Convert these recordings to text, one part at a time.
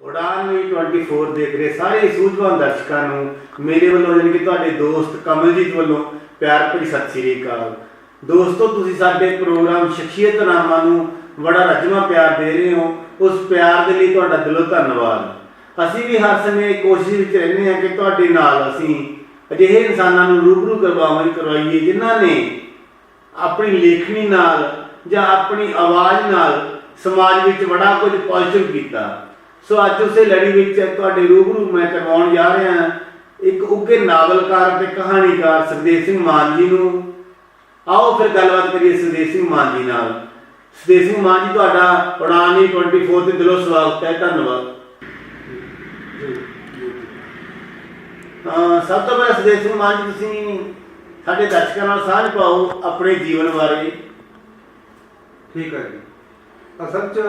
ਉਡਾਨ ਵੀ 24 ਦੇਖ ਰਹੇ ਸਾਰੇ ਸੂਝਵਾਨ ਦਰਸ਼ਕਾਂ ਨੂੰ, ਮੇਰੇ ਵੱਲੋਂ ਜਾਣੀ ਕਿ ਤੁਹਾਡੇ ਦੋਸਤ ਕਮਲਜੀਤ ਵੱਲੋਂ ਪਿਆਰ ਭਰੀ ਸਤਿ ਸ੍ਰੀ ਅਕਾਲ। ਦੋਸਤੋ, ਤੁਸੀਂ ਸਾਡੇ ਪ੍ਰੋਗਰਾਮ ਸ਼ਖਸੀਅਤ ਨਾਮਾ ਨੂੰ ਬੜਾ ਰਜਮਾ ਪਿਆਰ ਦੇ ਰਹੇ ਹੋ, ਉਸ ਪਿਆਰ ਦੇ ਲਈ ਤੁਹਾਡਾ ਦਿਲੋਂ ਧੰਨਵਾਦ। ਅਸੀਂ ਵੀ ਹਰ ਸਮੇਂ ਕੋਸ਼ਿਸ਼ ਵਿੱਚ ਰਹਿੰਦੇ ਹਾਂ ਕਿ ਤੁਹਾਡੇ ਨਾਲ ਅਸੀਂ ਅਜਿਹੇ ਇਨਸਾਨਾਂ ਨੂੰ ਰੂਬਰੂ ਕਰਵਾਵਾਂਗੇ ਕਰਵਾਈਏ, ਜਿਨ੍ਹਾਂ ਨੇ ਆਪਣੀ ਲੇਖਣੀ ਨਾਲ ਜਾਂ ਆਪਣੀ ਆਵਾਜ਼ ਨਾਲ ਸਮਾਜ ਵਿੱਚ ਬੜਾ ਕੁਝ ਪੋਜ਼ਿਟਿਵ ਕੀਤਾ। ਸੋ ਅੱਜ ਉਸੇ ਲੜੀ ਵਿੱਚ ਤੁਹਾਡੇ ਰੂਬਰੂ ਮੈਂ ਕਰਵਾਉਣ ਜਾ ਰਿਹਾ ਹਾਂ ਇੱਕ ਉੱਘੇ ਨਾਵਲਕਾਰ ਤੇ ਕਹਾਣੀਕਾਰ ਸਰਦੇਵ ਸਿੰਘ ਮਾਨ ਜੀ ਨੂੰ। ਆਓ ਫਿਰ ਗੱਲਬਾਤ ਕਰੀਏ ਸਰਦੇਵ ਸਿੰਘ ਮਾਨ ਜੀ ਨਾਲ। ਸਰਦੇਵ ਸਿੰਘ ਮਾਨ ਜੀ ਤੁਹਾਡਾ ਉਡਾਨੀ 24 ਤੇ ਦਿਲੋਂ ਸਵਾਗਤ ਹੈ ਧੰਨਵਾਦ। ਸਭ ਤੋਂ ਪਹਿਲਾਂ ਸਰਦੇਵ ਸਿੰਘ ਮਾਨ ਜੀ ਤੁਸੀਂ ਸਾਡੇ ਦਰਸ਼ਕਾਂ ਨਾਲ ਸਾਂਝ ਪਾਓ ਆਪਣੇ ਜੀਵਨ ਬਾਰੇ। ਠੀਕ ਹੈ ਜੀ। ਅਸਲ 'ਚ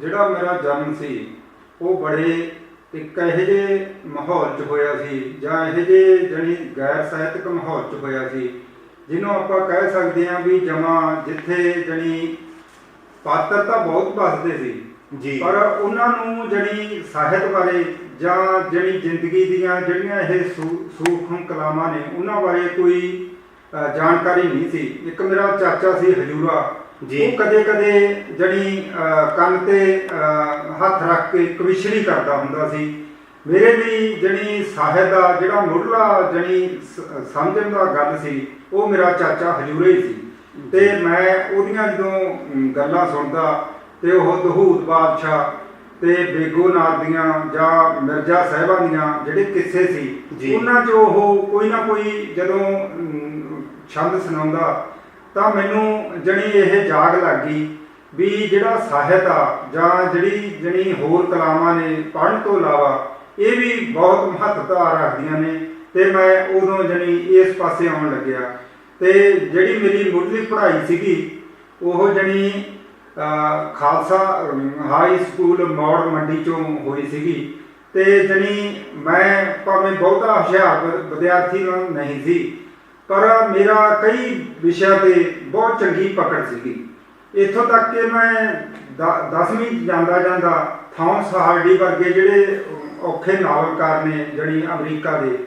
ਜਿਹੜਾ ਮੇਰਾ ਜਨਮ ਸੀ, ਉਹ ਬੜੇ ਇੱਕ ਇਹੋ ਜਿਹੇ ਮਾਹੌਲ 'ਚ ਹੋਇਆ ਸੀ, ਜਾਂ ਇਹੋ ਜਿਹੇ ਜਣੀ ਗੈਰ ਸਾਹਿਤਕ ਮਾਹੌਲ 'ਚ ਹੋਇਆ ਸੀ, ਜਿਹਨੂੰ ਆਪਾਂ ਕਹਿ ਸਕਦੇ ਹਾਂ ਵੀ ਜਮਾ ਜਿੱਥੇ ਜਣੀ ਪਾਤਰ ਤਾਂ ਬਹੁਤ ਵੱਸਦੇ ਸੀ ਜੀ। ਪਰ ਉਹਨਾਂ ਨੂੰ ਜਿਹੜੀ ਸਾਹਿਤ ਬਾਰੇ ਜਾਂ ਜਿਹੜੀ ਜ਼ਿੰਦਗੀ ਦੀਆਂ ਜਿਹੜੀਆਂ ਇਹ ਸੂਖਮ ਕਲਾਮਾਂ ਨੇ ਉਹਨਾਂ ਬਾਰੇ ਕੋਈ ਜਾਣਕਾਰੀ ਨਹੀਂ ਸੀ। ਇੱਕ ਮੇਰਾ ਚਾਚਾ ਸੀ ਹਜੂਰਾ। ਜੀ। ਉਹ ਕਦੇ ਕਦੇ ਜਿਹੜੀ ਕੰਨ ਤੇ ਹੱਥ ਰੱਖ ਕੇ ਕਵਿਸ਼ਰੀ ਕਰਦਾ ਹੁੰਦਾ ਸੀ। ਮੇਰੇ ਵੀ ਜਿਹੜੀ ਸਾਹਿਤ ਦਾ ਜਿਹੜਾ ਮੁੱਢਲਾ ਜਿਹੜੀ ਸਮਝਣ ਦਾ ਗੱਲ ਸੀ ਉਹ ਮੇਰਾ ਚਾਚਾ ਹਜੂਰੇ ਹੀ ਸੀ। ਤੇ ਮੈਂ ਉਹਦੀਆਂ ਜਦੋਂ ਗੱਲਾਂ ਸੁਣਦਾ ਤੇ ਉਹ ਦਹੂਦ ਬਾਦਸ਼ਾਹ ਤੇ ਬੇਗੋ ਦੀਆਂ ਜਾਂ ਮਿਰਜ਼ਾ ਸਾਹਿਬਾਂ ਦੀਆਂ ਜਿਹੜੇ ਕਿੱਸੇ। ਸੀ ਉਹਨਾਂ 'ਚ ਉਹ ਕੋਈ ਨਾ ਕੋਈ ਜਦੋਂ ਛੰਦ ਸੁਣਾਉਂਦਾ ਤਾਂ ਮੈਨੂੰ ਜਣੀ ਇਹ ਜਾਗ ਲੱਗ ਵੀ ਜਿਹੜਾ ਸਾਹਿਤ ਆ ਜਾਂ ਜਿਹੜੀ ਜਣੀ ਹੋਰ ਕਲਾਮਾਂ ਨੇ ਪੜ੍ਹਨ ਤੋਂ ਇਲਾਵਾ ਇਹ ਵੀ ਬਹੁਤ ਮਹੱਤਤਾ ਰੱਖਦੀਆਂ ਨੇ ਤੇ ਮੈਂ ਉਦੋਂ ਜਣੀ ਇਸ ਪਾਸੇ ਆਉਣ ਲੱਗਿਆ ਤੇ ਜਿਹੜੀ ਮੇਰੀ ਮੁੱਢਲੀ ਪੜ੍ਹਾਈ ਸੀਗੀ ਉਹ ਜਣੀ ਖਾਲਸਾ, ਹਾਈ ਸਕੂਲ ਮੌੜ ਮੰਡੀ ਚੋਂ ਹੋਈ ਸੀਗੀ। ਤੇ ਜਣੀ ਮੈਂ ਭਾਵੇਂ ਬਹੁਤਾ ਹੁਸ਼ਿਆਰ ਵਿਦਿਆਰਥੀ ਨ- ਨਹੀਂ ਸੀ, ਪਰ ਮੇਰਾ ਕਈ ਵਿਸ਼ਿਆਂ ਤੇ ਬਹੁਤ ਚੰਗੀ ਪਕੜ ਸੀਗੀ। ਇੱਥੋਂ ਤੱਕ ਕਿ ਮੈਂ 10ਵੀਂ ਜਾਂਦਾ ਜਾਂਦਾ ਥਾਮਸ ਹਾਰਡੀ ਵਰਗੇ ਜਿਹੜੇ ਔਖੇ ਨਾਵਲਕਾਰ ਨੇ ਜਿਹੜੀ ਅਮਰੀਕਾ ਦੇ,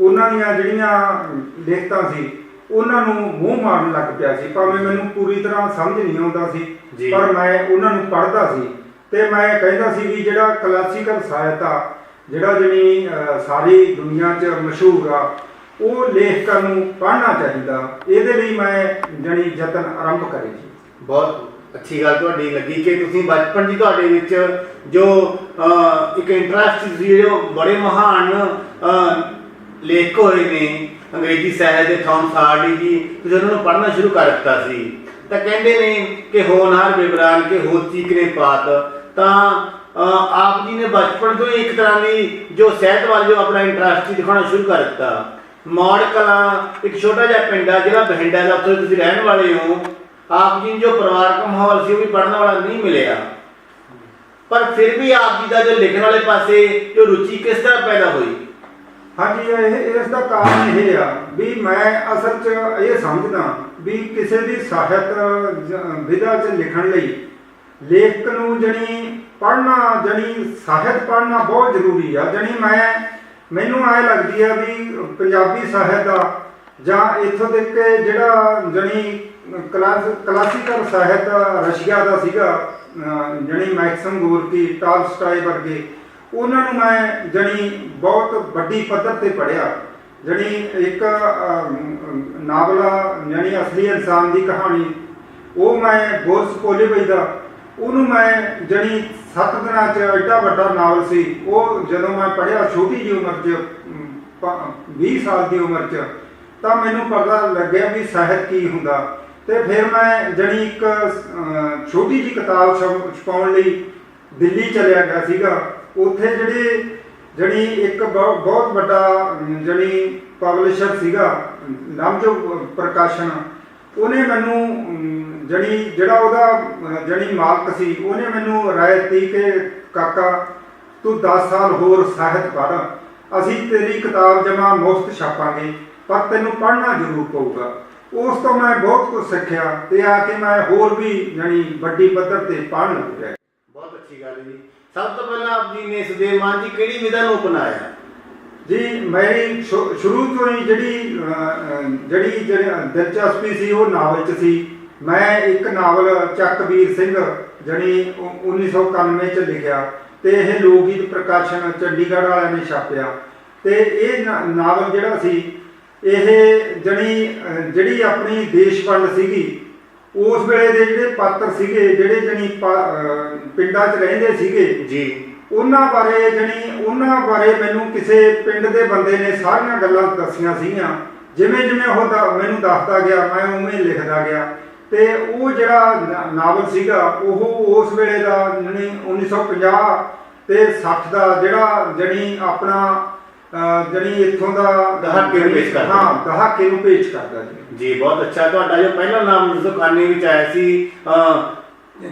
ਉਹਨਾਂ ਦੀਆਂ ਜਿਹੜੀਆਂ ਲਿਖਤਾਂ ਸੀ ਉਹਨਾਂ ਨੂੰ ਮੂੰਹ ਮਾਰਨ ਲੱਗ ਪਿਆ ਸੀ। ਭਾਵੇਂ ਮੈਨੂੰ ਪੂਰੀ ਤਰ੍ਹਾਂ ਸਮਝ ਨਹੀਂ ਆਉਂਦਾ ਸੀ। ਪਰ ਮੈਂ ਉਹਨਾਂ ਨੂੰ ਪੜ੍ਹਦਾ ਸੀ। ਤੇ ਮੈਂ ਕਹਿੰਦਾ ਸੀ ਵੀ ਜਿਹੜਾ ਕਲਾਸੀਕਲ ਸਾਹਿਤ ਆ ਜਿਹੜਾ ਅਹ, ਸਾਰੀ ਦੁਨੀਆ 'ਚ ਮਸ਼ਹੂਰ ਆ ਉਹ ਲੇਖਕਾਂ ਨੂੰ ਪੜ੍ਹਨਾ ਚਾਹੀਦਾ। ਇਹਦੇ ਲਈ ਮੈਂ ਜਣੀ ਯਤਨ ਆਰੰਭ ਕਰੇ ਜੀ। ਬਹੁਤ ਅੱਛੀ ਗੱਲ ਤੁਹਾਡੀ ਲੱਗੀ ਕਿ ਤੁਸੀਂ ਬਚਪਨ ਦੀ ਤੁਹਾਡੇ ਵਿੱਚ ਜੋ ਇੱਕ ਇੰਟਰਸਟ ਸੀ ਜੋ ਬੜੇ ਮਹਾਨ ਲੇਖਕ ਹੋਏ ਨੇ ਅੰਗਰੇਜ਼ੀ ਸਾਹਿਤ ਦੇ ਥਾਮਸ ਜੀ, ਤੁਸੀਂ ਉਹਨਾਂ ਨੂੰ ਪੜ੍ਹਨਾ ਸ਼ੁਰੂ ਕਰ ਦਿੱਤਾ ਸੀ। ਤਾਂ ਕਹਿੰਦੇ ਨੇ ਕਿ ਹੋਨਹਾਰ ਬਿਬਰਾਨ, ਕੇ ਹੋ ਚੀਕਨੇ ਪਾਤ। ਤਾਂ ਆਪ ਜੀ ਨੇ ਬਚਪਨ ਤੋਂ ਹੀ ਇੱਕ ਤਰ੍ਹਾਂ ਦੀ ਜੋ ਸਾਹਿਤ ਵੱਲ ਜੋ ਆਪਣਾ ਇੰਟਰਸਟ ਦਿਖਾਉਣਾ ਸ਼ੁਰੂ ਕਰ ਦਿੱਤਾ। ਮੌੜ ਕਲਾਂ, ਇੱਕ ਛੋਟਾ ਜਿਹਾ ਪਿੰਡ ਆ, ਜਿਹੜਾ ਬਹਿੰਡਾ ਦਾ ਉੱਥੇ ਤੁਸੀਂ ਰਹਿਣ ਵਾਲੇ ਹੋ। ਆਪ ਜੀ ਨੂੰ ਜੋ ਪਰਿਵਾਰਕ ਮਾਹੌਲ ਸੀ, ਉਹ ਵੀ ਪੜਨ ਵਾਲਾ ਨਹੀਂ ਮਿਲਿਆ। ਪਰ ਫਿਰ ਵੀ ਆਪ ਜੀ ਦਾ ਜੋ ਲਿਖਣ ਵਾਲੇ ਪਾਸੇ ਜੋ ਰੁਚੀ ਕਿਸ ਤਰ੍ਹਾਂ ਪੈਦਾ ਹੋਈ? ਹਾਂਜੀ, ਇਹ, ਇਸ ਦਾ ਕਾਰਨ ਇਹ ਆ ਵੀ ਮੈਂ ਅਸਲ 'ਚ ਇਹ ਸਮਝਦਾ ਵੀ ਕਿਸੇ ਵੀ ਸਾਹਿਤ ਵਿਧਾ 'ਚ ਲਿਖਣ ਲਈ ਲੇਖਕ ਨੂੰ ਜਣੀ ਪੜ੍ਹਨਾ, ਜਣੀ ਸਾਹਿਤ ਪੜ੍ਹਨਾ ਬਹੁਤ ਜ਼ਰੂਰੀ ਆ। ਜਣੀ ਮੈਂ, ਮੈਨੂੰ ਐ ਲੱਗਦੀ ਆ ਵੀ ਪੰਜਾਬੀ ਸਾਹਿਤ ਦਾ ਜਾਂ ਇੱਥੋਂ ਤੱਕ ਕਿ ਜਿਹੜਾ ਜਣੀ ਕਲਾਸ, ਕਲਾਸੀਕਲ ਸਾਹਿਤ ਰਸ਼ੀਆ ਦਾ ਸੀਗਾ, ਅਹ ਜਣੀ ਮੈਕਸਮ ਗੋਰਕੀ ਟਾਲਸਟਾਏ ਵਰਗੇ ਉਹਨਾਂ ਨੂੰ ਮੈਂ ਜਣੀ ਬਹੁਤ ਵੱਡੀ ਪੱਧਰ ਤੇ ਪੜ੍ਹਿਆ। ਜਣੀ ਇੱਕ ਨਾਵਲਾ ਨਾਵਲ ਜਣੀ ਅਸਲੀ ਇਨਸਾਨ ਦੀ ਕਹਾਣੀ ਉਹ ਮੈਂ ਬੋਰਸ ਕੋਲੇਬਈ ਦਾ ਉਹਨੂੰ ਮੈਂ ਜਣੀ 7 ਦਿਨਾਂ ਚ ਐਡਾ ਵੱਡਾ ਨਾਵਲ ਸੀ। ਉਹ ਜਦੋਂ ਮੈਂ ਪੜ੍ਹਿਆ ਛੋਟੀ ਜਿਹੀ ਉਮਰ ਚ ਅਮ, 20 ਸਾਲ ਦੀ ਉਮਰ ਚ ਤਾਂ ਮੈਨੂੰ ਪਤਾ ਲੱਗਿਆ ਵੀ ਸਾਹਿਤ ਕੀ ਹੁੰਦਾ। ਤੇ ਫਿਰ ਮੈਂ ਜਣੀ ਇੱਕ ਛੋਟੀ ਜਿਹੀ ਕਿਤਾਬ ਛਪ- ਛਪਾਉਣ ਲਈ ਦਿੱਲੀ ਚਲਿਆ ਗਿਆ ਸੀਗਾ। ਉੱਥੇ ਜਿਹੜੇ ਜਣੀ ਇੱਕ ਬਹੁਤ ਵੱਡਾ ਅਮ, ਪਬਲਿਸ਼ਰ ਸੀਗਾ ਲੰਬਜੋ ਪ੍ਰਕਾਸ਼ਨ ਉਹਨੇ ਮੈਨੂੰ ਅਮ, ਜਿਹੜਾ ਉਹਦਾ ਅਹ, ਮਾਲਕ ਸੀ ਉਹਨੇ ਮੈਨੂੰ ਰਾਏ ਦਿੱਤੀ ਕਿ ਕਾਕਾ ਤੂੰ 10 ਸਾਲ ਹੋਰ ਸਾਹਿਤ ਪੜ੍ਹ। ਅਸੀਂ ਤੇਰੀ ਕਿਤਾਬ ਜਮਾ ਮੁਫਤ ਛਾਪਾਂਗੇ ਪਰ ਤੈਨੂੰ ਪੜ੍ਹਨਾ ਜ਼ਰੂਰ ਪਊਗਾ। ਉਸ ਤੋਂ ਮੈਂ ਬਹੁਤ ਕੁਝ ਸਿੱਖਿਆ ਤੇ ਆ ਕੇ ਮੈਂ ਹੋਰ ਵੀ ਜਾਣੀ ਵੱਡੀ ਪੱਧਰ ਤੇ ਪੜ੍ਹਨ ਲੱਗ ਪਿਆ। ਬਹੁਤ ਅੱਛੀ ਗੱਲ ਜੀ। ਸਭ ਤੋਂ ਪਹਿਲਾਂ ਆਪ ਜੀ ਨੇ ਸੁਦੇਵ ਮਾਨ ਜੀ ਕਿਹੜੀ ਵਿਧਾ ਨੂੰ ਅਪਣਾਇਆ? ਜੀ, ਮੇਰੀ ਸ਼ੁ- ਸ਼ੁਰੂ ਤੋਂ ਹੀ ਜਿਹੜੀ ਜਿਹੜੀ ਦਿਲਚਸਪੀ ਸੀ, ਉਹ ਨਾਵਲ 'ਚ ਸੀ। ਮੈਂ ਇੱਕ ਨਾਵਲ ਚੱਕਵੀਰ ਸਿੰਘ ਜਿਹੜੀ ਉ- 1991 ਚ ਲਿਖਿਆ ਤੇ ਇਹ ਲੋਕ ਗੀਤ ਪ੍ਰਕਾਸ਼ਨ ਚੰਡੀਗੜ੍ਹ ਵਾਲਿਆਂ ਨੇ ਛਾਪਿਆ। ਤੇ ਇਹ ਨਾਵਲ ਜਿਹੜਾ ਸੀ, ਇਹ ਜਣੀ ਜਿਹੜੀ ਆਪਣੀ ਦੇਸ਼ ਵੰਡ ਸੀਗੀ ਉਸ ਵੇਲੇ ਦੇ ਜਿਹੜੇ ਪਾਤਰ ਸੀਗੇ ਜਿਹੜੇ ਜਣੀ ਪਿੰਡਾਂ 'ਚ ਰਹਿੰਦੇ ਸੀਗੇ ਜੀ। ਉਹਨਾਂ ਬਾਰੇ ਜਣੀ ਉਹਨਾਂ ਬਾਰੇ ਮੈਨੂੰ ਕਿਸੇ ਪਿੰਡ ਦੇ ਬੰਦੇ ਨੇ ਸਾਰੀਆਂ ਗੱਲਾਂ ਦੱਸੀਆਂ ਸੀਗੀਆਂ। ਜਿਵੇਂ ਜਿਵੇਂ ਉਹ ਮੈਨੂੰ ਦੱਸਦਾ ਗਿਆ ਮੈਂ ਉਵੇਂ ਲਿਖਦਾ ਗਿਆ। ਤੇ ਉਹ ਜਿਹੜਾ ਨਾਵਲ ਸੀਗਾ ਉਹ ਉਸ ਵੇਲੇ ਦਾ ਜਣੀ 1950 ਤੇ 60 ਦਾ ਜਿਹੜਾ ਜਣੀ ਆਪਣਾ ਅਹ, ਜਣੀ ਇੱਥੋਂ ਦਾ ਦਹਾਕੇ ਨੂੰ ਪੇਸ਼ ਕਰਦਾ। ਹਾਂ ਦਹਾਕੇ ਨੂੰ ਪੇਸ਼ ਕਰਦਾ ਜੀ। ਜੀ ਬਹੁਤ ਅੱਛਾ। ਤੁਹਾਡਾ ਜੋ ਪਹਿਲਾ ਨਾਮ 1991 ਵਿੱਚ ਆਇਆ ਸੀ ਅਹ,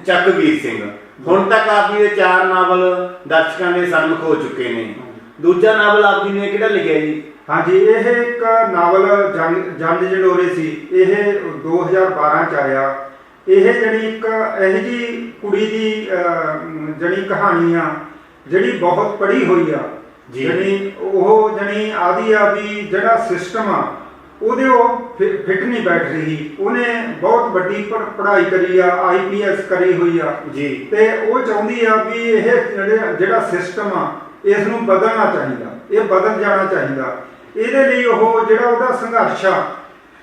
ਚੱਕਵੀਰ ਸਿੰਘ। ਹੁਣ ਤੱਕ ਆਪ ਜੀ ਦੇ ਚਾਰ ਨਾਵਲ ਦਰਸ਼ਕਾਂ ਦੇ ਸਨਮੁਖ ਹੋ ਚੁੱਕੇ ਨੇ। ਦੂਜਾ ਨਾਵਲ ਆਪ ਜੀ ਨੇ ਕਿਹੜਾ ਲਿਖਿਆ ਜੀ? ਹਾਂਜੀ ਇਹ ਇੱਕ ਨਾਵਲ ਜੰਗ ਜੰਡੋਰੇ ਸੀ। ਇਹ 2012 ਚ ਆਇਆ। ਇਹ ਜਿਹੜੀ ਇੱਕ ਇਹ ਜੀ ਕੁੜੀ ਦੀ ਅਹ, ਜਿਹੜੀ ਕਹਾਣੀ ਆ ਜਿਹੜੀ ਬਹੁਤ ਪੜ੍ਹੀ ਹੋਈ ਆ। ਜਿਹੜੀ ਉਹ ਜਿਹੜੀ ਆਦੀ ਆ ਵੀ ਜਿਹੜਾ ਸਿਸਟਮ ਆ ਉਹਦੇ ਉਹ ਫਿੱਟ ਨਹੀਂ ਬੈਠ ਰਹੀ ਉਹਨੇ ਬਹੁਤ ਵੱਡੀ ਪੜ੍ਹ- ਪੜ੍ਹਾਈ ਕਰੀ ਆ ਆਈਪੀਐਸ ਕਰੀ ਹੋਈ ਆ। ਜੀ। ਤੇ ਉਹ ਚਾਹੁੰਦੀ ਆ ਵੀ ਇਹ ਜਿਹੜੇ ਸਿਸਟਮ ਆ ਇਸ ਨੂੰ ਬਦਲਣਾ ਚਾਹੀਦਾ। ਇਹ ਬਦਲ ਜਾਣਾ ਚਾਹੀਦਾ। ਇਹਦੇ ਲਈ ਉਹ ਜਿਹੜਾ ਉਹਦਾ ਸੰਘਰਸ਼ ਆ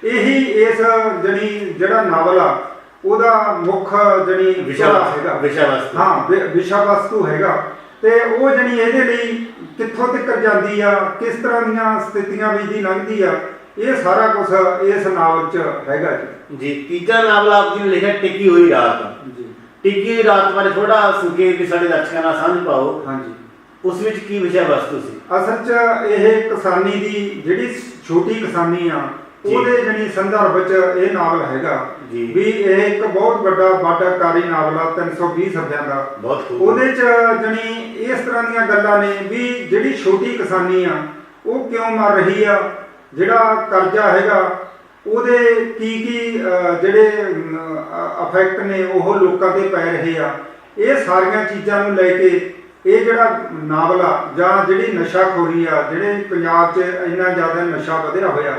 ਇਹੀ ਇਸ ਜਣੀ ਜਿਹੜਾ ਨਾਵਲ ਆ ਉਹਦਾ ਮੁੱਖ ਜਣੀ ਵਿਸ਼ਾ ਹੈਗਾ। ਵਿਸ਼ਾ ਵਸਤੂ। ਹਾਂ ਵਿਸ਼ਾ ਵਸਤੂ ਹੈਗਾ। ਤੇ ਉਹ ਜਣੀ ਇਹਦੇ ਲਈ ਕਿੱਥੋਂ ਤੱਕ ਜਾਂਦੀ ਆ ਕਿਸ ਤਰ੍ਹਾਂ ਦੀਆਂ ਸਥਿਤੀਆਂ ਵਿੱਚ ਦੀ ਲੰਘਦੀ ਆ ਇਹ ਸਾਰਾ ਕੁਝ ਇਸ ਨਾਵਲ 'ਚ ਹੈਗਾ ਜੀ। ਜੀ ਤੀਜਾ ਨਾਵਲ ਆਪ ਜੀ ਨੇ ਲਿਖਿਆ ਟਿੱਕੀ ਹੋਈ ਰਾਤ। ਜੀ। ਟਿੱਕੀ ਰਾਤ ਬਾਰੇ ਥੋੜਾ ਸੰਖੇਪ ਵੀ ਸਾਡੇ ਦਰਸ਼ਕਾਂ ਨਾਲ ਸਾਂਝ ਪਾਓ। ਹਾਂਜੀ। ਉਸ ਵਿੱਚ ਕੀ ਵਿਸ਼ਾ ਵਸਤੂ ਸੀ? ਅਸਲ 'ਚ ਇਹ ਕਿਸਾਨੀ ਦੀ ਜਿਹੜੀ ਛੋਟੀ ਕਿਸਾਨੀ ਆ। ਉਹਦੇ ਜਣੀ ਸੰਦਰਭ 'ਚ ਇਹ ਨਾਵਲ ਹੈਗਾ। ਵੀ ਇਹ ਇੱਕ ਬਹੁਤ ਵੱਡਾ ਬਾਟਾਕਾਰੀ ਨਾਵਲ ਆ 320 ਸਫ਼ਿਆਂ ਦਾ। ਬਹੁਤ ਖੂਬ। ਉਹਦੇ 'ਚ ਜਣੀ ਇਸ ਤਰ੍ਹਾਂ ਦੀਆਂ ਗੱਲਾਂ ਨੇ ਵੀ ਜਿਹੜੀ ਛੋਟੀ ਕਿਸਾਨੀ ਆ ਉਹ ਕਿਉਂ ਮਰ ਰਹੀ ਆ? ਜਿਹੜਾ ਕਰਜ਼ਾ ਹੈਗਾ ਉਹਦੇ ਕੀ ਕੀ ਜਿਹੜੇ ਅਫੈਕਟ ਨੇ ਉਹ ਲੋਕਾਂ ਤੇ ਪੈ ਰਹੇ ਆ। ਇਹ ਸਾਰੀਆਂ ਚੀਜ਼ਾਂ ਨੂੰ ਲੈ ਕੇ ਇਹ ਜਿਹੜਾ ਨਾਵਲ ਆ ਜਾਂ ਜਿਹੜੀ ਨਸ਼ਾਖੋਰੀ ਆ ਜਿਹੜੇ ਪੰਜਾਬ 'ਚ ਇੰਨਾ ਜ਼ਿਆਦਾ ਨਸ਼ਾ ਵਧਿਆ ਹੋਇਆ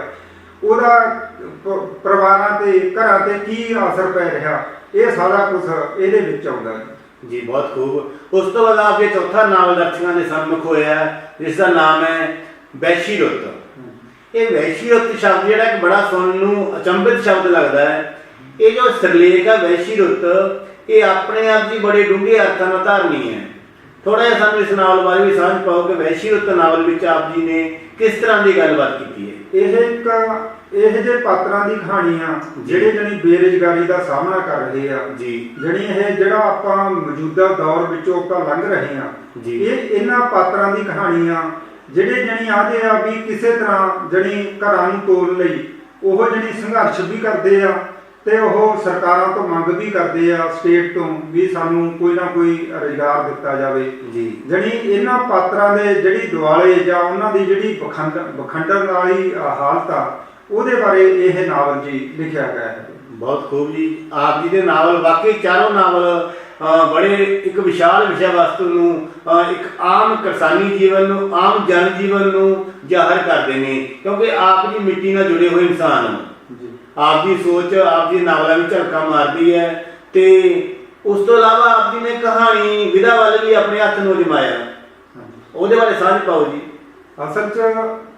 ਉਹਦਾ ਪ- ਪਰਿਵਾਰਾਂ ਤੇ ਘਰਾਂ ਤੇ ਕੀ ਅਸਰ ਪੈ ਰਿਹਾ? ਇਹ ਸਾਰਾ ਕੁਝ ਇਹਦੇ ਵਿੱਚ ਆਉਂਦਾ ਹੈ। ਜੀ ਬਹੁਤ ਖੂਬ। ਉਸ ਤੋਂ ਬਾਅਦ ਆਪ ਇਹ ਚੌਥਾ ਨਾਵਲ ਦਰਸ਼ਕਾਂ ਦੇ ਸਨਮੁਖ ਹੋਇਆ ਹੈ, ਜਿਸ ਦਾ ਨਾਮ ਹੈ ਵੈਸ਼ੀ ਰੁੱਤ। ਇਹ ਵੈਸ਼ੀ ਰੁੱਤ ਸ਼ਬਦ ਜਿਹੜਾ ਇੱਕ ਬੜਾ ਸੁਣਨ ਨੂੰ ਅਚੰਭਿਤ ਸ਼ਬਦ ਲੱਗਦਾ ਹੈ। ਇਹ ਜੋ ਸਿਰਲੇਖ ਹੈ ਵੈਸ਼ੀ ਰੁੱਤ ਇਹ ਆਪਣੇ ਆਪ ਦੀ ਬੜੇ ਡੂੰਘੇ ਅਰਥਾਂ ਨਾਲ ਧਾਰਨੀ ਹੈ। ਥੋੜਾ ਜਿਹਾ ਸਾਨੂੰ ਇਸ ਨਾਵਲ ਬਾਰੇ ਵੀ ਸਮਝ ਪਾਓ ਕਿ ਵੈਸ਼ੀ ਰੁੱਤ ਨਾਵਲ ਵਿੱਚ ਆਪ ਜੀ ਨੇ ਕਿਸ ਤਰ੍ਹਾਂ ਦੀ ਗੱਲਬਾਤ ਕੀਤੀ ਹੈ। ਇਹ ਇੱਕ ਇਹ ਜੇ ਪਾਤਰਾਂ ਦੀ ਕਹਾਣੀ ਆ ਜਿਹੜੇ ਜਣੀ ਬੇਰੁਜ਼ਗਾਰੀ ਦਾ ਸਾਹਮਣਾ ਕਰ ਰਹੇ ਆ ਜੀ ਜਣੀ ਇਹ ਜਿਹੜਾ ਆਪਾਂ ਮੌਜੂਦਾ ਦੌਰ ਵਿੱਚੋਂ ਆਪਾਂ ਲੰਘ ਰਹੇ ਆ ਜੀ। ਇਹ ਇਹਨਾਂ ਪਾਤਰਾਂ ਦੀ ਕਹਾਣੀ ਆ ਜਿਹੜੇ ਜਣੀ ਆਦੇ ਆ ਵੀ ਕਿਸੇ ਤਰ੍ਹਾਂ ਜਣੀ ਘਰਾਂ ਨੂੰ ਤੋੜਨ ਲਈ ਉਹ ਜਣੀ ਸੰਘਰਸ਼ ਵੀ ਕਰਦੇ ਆ ਤੇ ਉਹ ਸਰਕਾਰਾਂ ਤੋਂ ਮੰਗ ਵੀ ਕਰਦੇ ਆ ਸਟੇਟ ਤੋਂ ਵੀ ਸਾਨੂੰ ਕੋਈ ਨਾ ਕੋਈ ਰੁਜ਼ਗਾਰ ਦਿੱਤਾ ਜਾਵੇ। ਜੀ। ਜਿਹੜੀ ਇਹਨਾਂ ਪਾਤਰਾਂ ਦੇ ਜਿਹੜੀ ਦੁਆਲੇ ਜਾਂ ਉਹਨਾਂ ਦੀ ਜਿਹੜੀ ਬਖੰਡ ਬਖੰਡਨ ਵਾਲੀ ਹਾਲਤ ਆ ਉਹਦੇ ਬਾਰੇ ਇਹ ਨਾਵਲ ਜੀ ਲਿਖਿਆ ਗਿਆ ਹੈ। ਬਹੁਤ ਖੂਬ ਜੀ। ਆਪ ਜੀ ਦੇ ਨਾਵਲ ਵਾਕਈ ਚਾਰੋਂ ਨਾਵਲ ਬੜੇ ਇੱਕ ਵਿਸ਼ਾਲ ਵਿਸ਼ਾ ਵਸਤੂ ਨੂੰ ਇੱਕ ਆਮ ਕਿਸਾਨੀ ਜੀਵਨ ਨੂੰ ਆਮ ਜਨ ਜੀਵਨ ਨੂੰ ਜ਼ਾਹਰ ਕਰਦੇ ਨੇ। ਕਿਉਂਕਿ ਆਪ ਜੀ ਮਿੱਟੀ ਨਾਲ ਜੁੜੇ ਹੋਏ ਇਨਸਾਨ ਹੋ ਜੀ ਆਪ ਦੀ ਸੋਚ ਆਪ ਦੀ ਨਾਵਲਾਂ ਵਿੱਚ ਝਲਕਾਂ ਮਾਰਦੀ ਹੈ ਤੇ ਉਸ ਤੋਂ ਇਲਾਵਾ ਆਪ ਜੀ ਨੇ ਕਹਾਣੀ ਵਿਧਾ ਵੱਲ ਵੀ ਆਪਣੇ ਹੱਥ ਨੂੰ ਜਮਾਇਆ ਉਹਦੇ ਬਾਰੇ ਸਾਂਝ ਪਾਓ ਜੀ। ਅਸਲ 'ਚ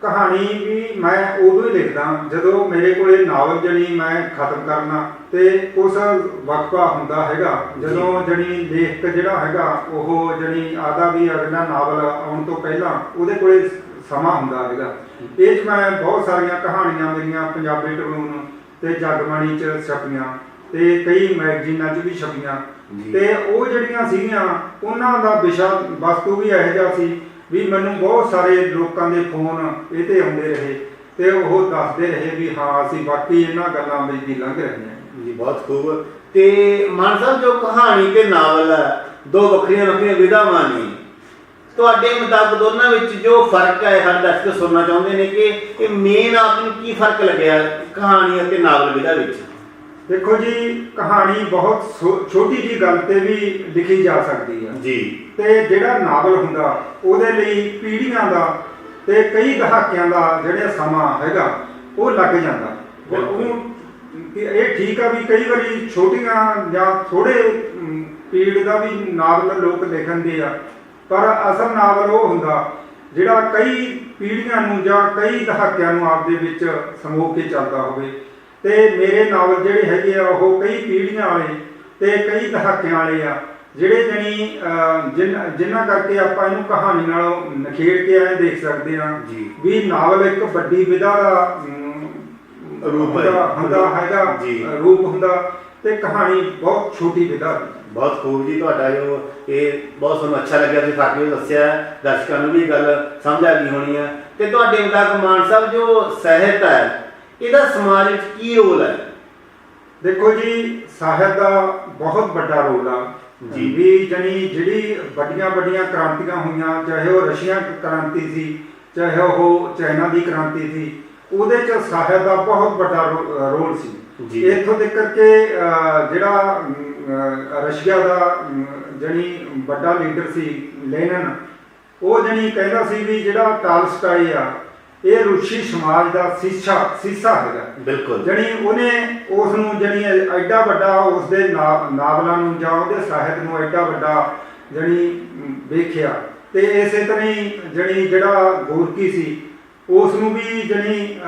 ਕਹਾਣੀ ਵੀ ਮੈਂ ਉਦੋਂ ਹੀ ਲਿਖਦਾ ਜਦੋਂ ਮੇਰੇ ਕੋਲੇ ਨਾਵਲ ਜਣੀ ਮੈਂ ਖਤਮ ਕਰਨਾ ਤੇ ਉਸ ਵਕਫਾ ਹੁੰਦਾ ਹੈਗਾ। ਜਦੋਂ ਜਣੀ ਲੇਖਕ ਜਿਹੜਾ ਹੈਗਾ ਉਹ ਜਣੀ ਆਦਾ ਵੀ ਅਗਲਾ ਨਾਵਲ ਆਉਣ ਤੋਂ ਪਹਿਲਾਂ ਉਹਦੇ ਕੋਲੇ ਸਮਾਂ ਹੁੰਦਾ ਹੈਗਾ। ਇਹ 'ਚ ਮੈਂ ਬਹੁਤ ਸਾਰੀਆਂ ਕਹਾਣੀਆਂ ਮੇਰੀਆਂ ਪੰਜਾਬੀ ਟ੍ਰਿਬਿਊਨ ਤੇ ਜਗਬਾਣੀ 'ਚ ਛਪੀਆਂ ਤੇ ਕਈ ਮੈਗਜ਼ੀਨਾਂ 'ਚ ਵੀ ਛਪੀਆਂ। ਤੇ ਉਹ ਜਿਹੜੀਆਂ ਸੀਗੀਆਂ ਉਹਨਾਂ ਦਾ ਵਿਸ਼ਾ ਵਸਤੂ ਵੀ ਇਹੋ ਜਿਹਾ ਸੀ ਵੀ ਮੈਨੂੰ ਬਹੁਤ ਸਾਰੇ ਲੋਕਾਂ ਦੇ ਫੋਨ ਇਹ ਤੇ ਆਉਂਦੇ ਰਹੇ ਤੇ ਉਹ ਦੱਸਦੇ ਰਹੇ ਵੀ ਹਾਂ ਅਸੀਂ ਬਾਕੀ ਇਹਨਾਂ ਗੱਲਾਂ ਵਿੱਚ ਦੀ ਲੰਘ ਰਹੇ ਹਾਂ। ਜੀ ਬਹੁਤ ਖੂਬ। ਤੇ ਮਾਨ ਸਾਹਿਬ ਜੋ ਕਹਾਣੀ ਤੇ ਨਾਵਲ ਹੈ ਦੋ ਵੱਖਰੀਆਂ ਵੱਖਰੀਆਂ ਵਿਧਾਵਾਂ ਨੇ ਤੁਹਾਡੇ ਮੁਤਾਬਕ ਦੋਨਾਂ ਵਿੱਚ ਜੋ ਫ਼ਰਕ ਹੈ ਸਾਡੇ ਦਰਸ਼ਕ ਸੁਣਨਾ ਚਾਹੁੰਦੇ ਨੇ ਕਿ ਇਹ ਮੇਨ ਆਪ ਨੂੰ ਕੀ ਫ਼ਰਕ ਲੱਗਿਆ ਕਹਾਣੀ ਅਤੇ ਨਾਵਲ ਵਿਧਾ ਵਿੱਚ? ਦੇਖੋ ਜੀ ਕਹਾਣੀ ਬਹੁਤ ਛੋਟੀ ਜੀ ਗੱਲ ਤੇ ਵੀ ਲਿਖੀ ਜਾ ਸਕਦੀ ਆ ਜੀ। ਤੇ ਜਿਹੜਾ ਨਾਵਲ ਹੁੰਦਾ ਉਹਦੇ ਲਈ ਪੀੜ੍ਹੀਆਂ ਦਾ ਤੇ ਕਈ ਦਹਾਕਿਆਂ ਦਾ ਜਿਹੜਾ ਸਮਾਂ ਹੈਗਾ ਉਹ ਲੱਗ ਜਾਂਦਾ। ਇਹ ਠੀਕ ਆ ਵੀ ਕਈ ਵਾਰੀ ਛੋਟੀਆਂ ਜਾਂ ਥੋੜੇ ਪੀੜ ਦਾ ਵੀ ਨਾਵਲ ਲੋਕ ਲਿਖਣਦੇ ਆ। ਪਰ ਅਸਲ ਨਾਵਲ ਉਹ ਹੁੰਦਾ ਜਿਹੜਾ ਕਈ ਪੀੜ੍ਹੀਆਂ ਨੂੰ ਜਾਂ ਕਈ ਦਹਾਕਿਆਂ ਨੂੰ ਆਪਦੇ ਵਿੱਚ ਸਮੋ ਕੇ ਚੱਲਦਾ ਹੋਵੇ ਤੇ ਮੇਰੇ ਨਾਵਲ ਜਿਹੜੇ ਹੈਗੇ ਆ ਉਹ ਕਈ ਪੀੜ੍ਹੀਆਂ ਵਾਲੇ ਤੇ ਕਈ ਦਹਾਕਿਆਂ ਵਾਲੇ ਆ ਜਿਹੜੇ ਜਣੀ ਜਿਨ੍ਹਾਂ ਜਿਨ੍ਹਾਂ ਕਰਕੇ ਆਪਾਂ ਇਹਨੂੰ ਕਹਾਣੀ ਨਾਲ ਨਖੇੜ ਕੇ ਐਂ ਦੇਖ ਸਕਦੇ ਆ ਜੀ। ਵੀ ਨਾਵਲ ਇੱਕ ਵੱਡੀ ਵਿਧਾ ਦਾ ਰੂਪ। ਹੁੰਦਾ ਹੈਗਾ ਰੂਪ ਹੁੰਦਾ ਤੇ ਕਹਾਣੀ ਬਹੁਤ ਛੋਟੀ ਵਿਧਾ ਦੀ ਬਹੁਤ ਖੂਬ ਜੀ ਤੁਹਾਡਾ ਜੋ ਇਹ ਬਹੁਤ ਸਾਨੂੰ ਅੱਛਾ ਲੱਗਿਆ ਤੁਸੀਂ ਫਾਕੇ ਨੂੰ ਦੱਸਿਆ ਦਰਸ਼ਕਾਂ ਨੂੰ ਵੀ ਇਹ ਗੱਲ ਸਮਝ ਆ ਗਈ ਹੋਣੀ ਆ ਤੇ ਤੁਹਾਡੇ ਮੁਤਾਬਕ ਮਾਨ ਸਾਹਿਬ ਜੋ ਸਾਹਿਤ ਹੈ ਇਹਦਾ ਸਮਾਜ ਵਿੱਚ ਕੀ ਰੋਲ ਹੈ ਦੇਖੋ ਜੀ ਸਾਹਿਤ ਦਾ ਬਹੁਤ ਵੱਡਾ ਰੋਲ ਆ ਜੀ। ਵੀ ਜਣੀ ਜਿਹੜੀ ਵੱਡੀਆਂ ਵੱਡੀਆਂ ਕ੍ਰਾਂਤੀਆਂ ਹੋਈਆਂ ਚਾਹੇ ਉਹ ਰਸ਼ੀਆ ਕ੍ਰਾਂਤੀ ਸੀ ਚਾਹੇ ਉਹ ਚਾਈਨਾ ਦੀ ਕ੍ਰਾਂਤੀ ਸੀ ਉਹਦੇ ਚ ਸਾਹਿਤ ਦਾ ਬਹੁਤ ਵੱਡਾ ਰੋਲ ਸੀ। ਇੱਥੋਂ ਤੱਕ ਕਿ ਜਿਹੜਾ ਰਸ਼ੀਆ ਦਾ ਜਣੀ ਵੱਡਾ ਲੀਡਰ ਸੀ ਲੈਨਨ। ਉਹ ਜਣੀ ਕਹਿੰਦਾ ਸੀ ਵੀ ਜਿਹੜਾ ਟਾਲਸਟਾਈ ਆ ਇਹ ਰੂਸੀ ਸਮਾਜ ਦਾ ਸੀਸਾ ਸੀਸਾ ਹੈਗਾ। ਬਿਲਕੁਲ। ਜਣੀ ਉਹਨੇ ਉਸ ਨੂੰ ਜਣੀ ਐਡਾ ਵੱਡਾ ਉਸ ਦੇ ਨਾਵਲਾਂ ਨੂੰ ਜਾਂ ਉਹਦੇ ਸਾਹਿਤ ਨੂੰ ਐਡਾ ਵੱਡਾ ਜਣੀ ਵੇਖਿਆ। ਤੇ ਇਸੇ ਤਰ੍ਹਾਂ ਹੀ ਜਣੀ ਜਿਹੜਾ ਗੋਰਕੀ ਸੀ ਉਸ ਨੂੰ ਵੀ ਜਣੀ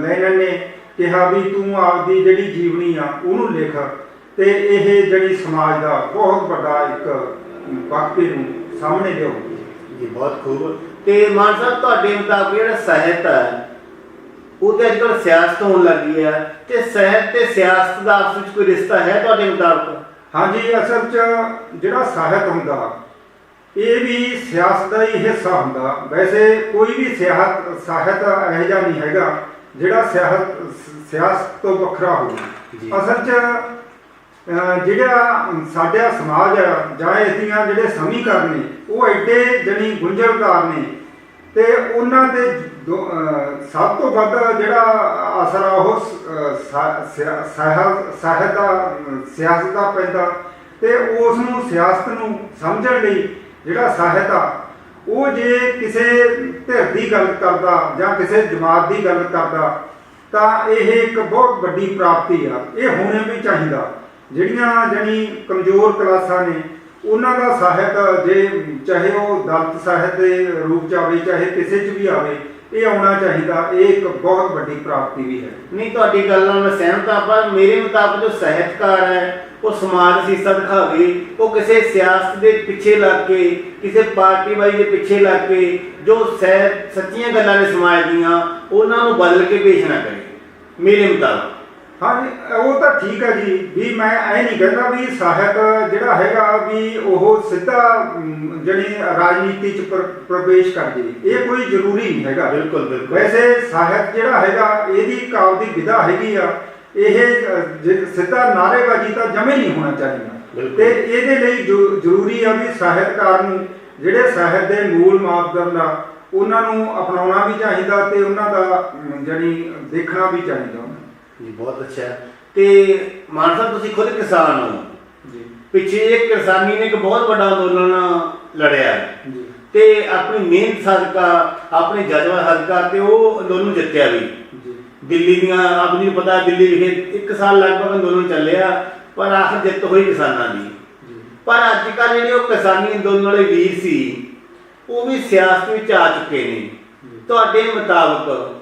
ਲੈਨਨ ਨੇ ਕਿਹਾ ਵੀ ਤੂੰ ਆਪਦੀ ਜਿਹੜੀ ਜੀਵਨੀ ਆ ਉਹਨੂੰ ਲਿਖ। ਤੇ ਇਹ ਜਣੀ ਸਮਾਜ ਦਾ ਬਹੁਤ ਵੱਡਾ ਇੱਕ ਵਾਕਏ ਨੂੰ ਸਾਹਮਣੇ ਲਿਆਉ ਜੀ ਬਹੁਤ ਖੂਬ ਤੇ ਮਾਨ ਸਾਹਿਬ ਤੁਹਾਡੇ ਮੁਤਾਬਕ ਜਿਹੜਾ ਸਾਹਿਤ ਹੈ ਉਹ ਤੇ ਅੱਜਕੱਲ ਸਿਆਸਤ ਹੋਣ ਲੱਗੀ ਹੈ ਤੇ ਸਾਹਿਤ ਤੇ ਸਿਆਸਤ ਦਾ ਆਪਸ ਵਿੱਚ ਕੋਈ ਰਿਸ਼ਤਾ ਹੈ ਤੁਹਾਡੇ ਮੁਤਾਬਕ? ਹਾਂਜੀ ਅਸਲ 'ਚ ਜਿਹੜਾ ਸਾਹਿਤ ਹੁੰਦਾ ਇਹ ਵੀ ਸਿਆਸਤ ਦਾ ਹੀ ਹਿੱਸਾ ਹੁੰਦਾ। ਵੈਸੇ ਕੋਈ ਵੀ ਸਿਆਸਤ ਸਾਹਿਤ ਇਹੋ ਜਿਹਾ ਨਹੀਂ ਹੈਗਾ ਜਿਹੜਾ ਸਿਆਸਤ ਸਿਆਸਤ ਤੋਂ ਵੱਖਰਾ ਹੋਵੇ। ਅਸਲ 'ਚ ਜਿਹੜਾ ਸਾਡਾ ਸਮਾਜ ਆ, ਜਾਂ ਇਸ ਦੀਆਂ ਜਿਹੜੇ ਸਮੀਕਰਨ ਨੇ, ਉਹ ਐਡੇ ਜਣੀ ਗੁੰਝਲਦਾਰ ਨੇ। ਤੇ ਉਹਨਾਂ ਦੇ ਸਭ ਤੋਂ ਵੱਧ ਜਿਹੜਾ ਅਸਰ ਆ ਉਹ ਸਾਹਿਤ ਦਾ ਸਿਆਸਤ ਦਾ ਪੈਂਦਾ। ਤੇ ਉਸ ਨੂੰ ਸਿਆਸਤ ਨੂੰ ਸਮਝਣ ਲਈ ਜਿਹੜਾ ਸਾਹਿਤ ਆ ਉਹ ਜੇ ਕਿਸੇ ਧਿਰ ਦੀ ਗੱਲ ਕਰਦਾ ਜਾਂ ਕਿਸੇ ਜਮਾਤ ਦੀ ਗੱਲ ਕਰਦਾ, ਤਾਂ ਇਹ ਇੱਕ ਬਹੁਤ ਵੱਡੀ ਪ੍ਰਾਪਤੀ ਆ। ਇਹ ਹੋਣੇ ਵੀ ਚਾਹੀਦਾ। ਜਿਹੜੀਆਂ ਜਣੀ ਕਮਜ਼ੋਰ ਕਲਾਸਾਂ ਨੇ, ਉਹਨਾਂ ਦਾ ਸਾਹਿਤ ਜੇ ਚਾਹੇ ਉਹ ਦਲਿਤ ਸਾਹਿਤ ਦੇ ਰੂਪ ਚ ਆਵੇ, ਚਾਹੇ ਕਿਸੇ ਚ ਵੀ ਆਵੇ, ਇਹ ਆਉਣਾ ਚਾਹੀਦਾ, ਇਹ ਇੱਕ ਬਹੁਤ ਵੱਡੀ ਪ੍ਰਾਪਤੀ ਵੀ ਹੈ। ਨਹੀਂ, ਤੁਹਾਡੀ ਗੱਲ ਨਾਲ ਮੈਂ ਸਹਿਮਤ ਹਾਂ, ਪਰ ਮੇਰੇ ਮੁਤਾਬਕ ਜੋ ਸਾਹਿਤਕਾਰ ਹੈ, ਉਹ ਸਮਾਜ ਸੀਸਾ ਦਿਖਾਵੇ, ਉਹ ਕਿਸੇ ਸਿਆਸਤ ਦੇ ਪਿੱਛੇ ਲੱਗ ਕੇ, ਕਿਸੇ ਪਾਰਟੀ ਬਾਈ ਦੇ ਪਿੱਛੇ ਲੱਗ ਕੇ, ਜੋ ਸਹਿ ਸੱਚੀਆਂ ਗੱਲਾਂ ਨੇ ਸਮਾਜ ਦੀਆਂ, ਉਹਨਾਂ ਨੂੰ ਬਦਲ ਕੇ ਪੇਸ਼ ਨਾ ਕਰੇ, ਮੇਰੇ ਮੁਤਾਬਕ। ਹਾਂਜੀ ਉਹ ਤਾਂ ਠੀਕ ਹੈ ਜੀ ਵੀ ਮੈਂ ਐ ਨਹੀਂ ਕਹਿੰਦਾ ਵੀ ਸਾਹਿਤ ਜਿਹੜਾ ਹੈਗਾ ਵੀ ਉਹ ਸਿੱਧਾ ਜਿਹੜੀ ਰਾਜਨੀਤੀ ਚ ਪ੍ਰ- ਪ੍ਰਵੇਸ਼ ਕਰ ਜੇ ਇਹ ਕੋਈ ਜ਼ਰੂਰੀ ਨਹੀਂ ਹੈਗਾ ਬਿਲਕੁਲ ਬਿਲਕੁਲ ਵੈਸੇ ਸਾਹਿਤ ਜਿਹੜਾ ਹੈਗਾ ਇਹਦੀ ਕਾਵ ਦੀ ਵਿਧਾ ਹੈਗੀ ਆ ਇਹ ਸਿੱਧਾ ਨਾਰੇਬਾਜ਼ੀ ਤਾਂ ਜਮੇ ਨਹੀਂ ਹੋਣਾ ਚਾਹੀਦਾ। ਤੇ ਇਹਦੇ ਲਈ ਜ਼ਰੂਰੀ ਆ ਵੀ ਸਾਹਿਤਕਾਰ ਨੂੰ ਜਿਹੜੇ ਸਾਹਿਤ ਦੇ ਮੂਲ ਮਾਪਦੰਡ ਆ ਉਹਨਾਂ ਨੂੰ ਅਪਣਾਉਣਾ ਵੀ ਚਾਹੀਦਾ ਤੇ ਉਹਨਾਂ ਦਾ ਜਿਹੜੀ ਦੇਖਣਾ ਵੀ ਚਾਹੀਦਾ। ਜੀ ਬਹੁਤ ਅੱਛਾ ਹੈ। ਤੇ ਮਾਨ ਸਾਹਿਬ ਤੁਸੀਂ ਖੁਦ ਕਿਸਾਨ ਹੋ। ਜੀ। ਪਿੱਛੇ ਇੱਕ ਕਿਸਾਨੀ ਨੇ ਇੱਕ ਬਹੁਤ ਵੱਡਾ ਅੰਦੋਲਨ ਲੜਿਆ ਹੈ। ਜੀ। ਤੇ ਆਪਣੀ ਮਿਹਨਤ ਸਦਕਾ ਆਪਣੇ ਜਜ਼ਬਾ ਸਦਕਾ ਤੇ ਉਹ ਅੰਦੋਲਨ ਜਿੱਤਿਆ ਵੀ। ਜੀ। ਦਿੱਲੀ ਦੀਆਂ ਆਪ ਜੀ ਨੂੰ ਪਤਾ ਦਿੱਲੀ ਵਿਖੇ ਇੱਕ ਸਾਲ ਲਗਭਗ ਅੰਦੋਲਨ ਚੱਲਿਆ ਪਰ ਆਖਰ ਜਿੱਤ ਹੋਈ ਕਿਸਾਨਾਂ ਦੀ। ਜੀ। ਪਰ ਅੱਜ ਕੱਲ੍ਹ ਜਿਹੜੇ ਉਹ ਕਿਸਾਨੀ ਅੰਦੋਲਨ ਵਾਲੇ ਵੀਰ ਸੀ ਉਹ ਵੀ ਸਿਆਸਤ ਵਿੱਚ ਆ ਚੁੱਕੇ ਨੇ। ਤੁਹਾਡੇ ਮੁਤਾਬਕ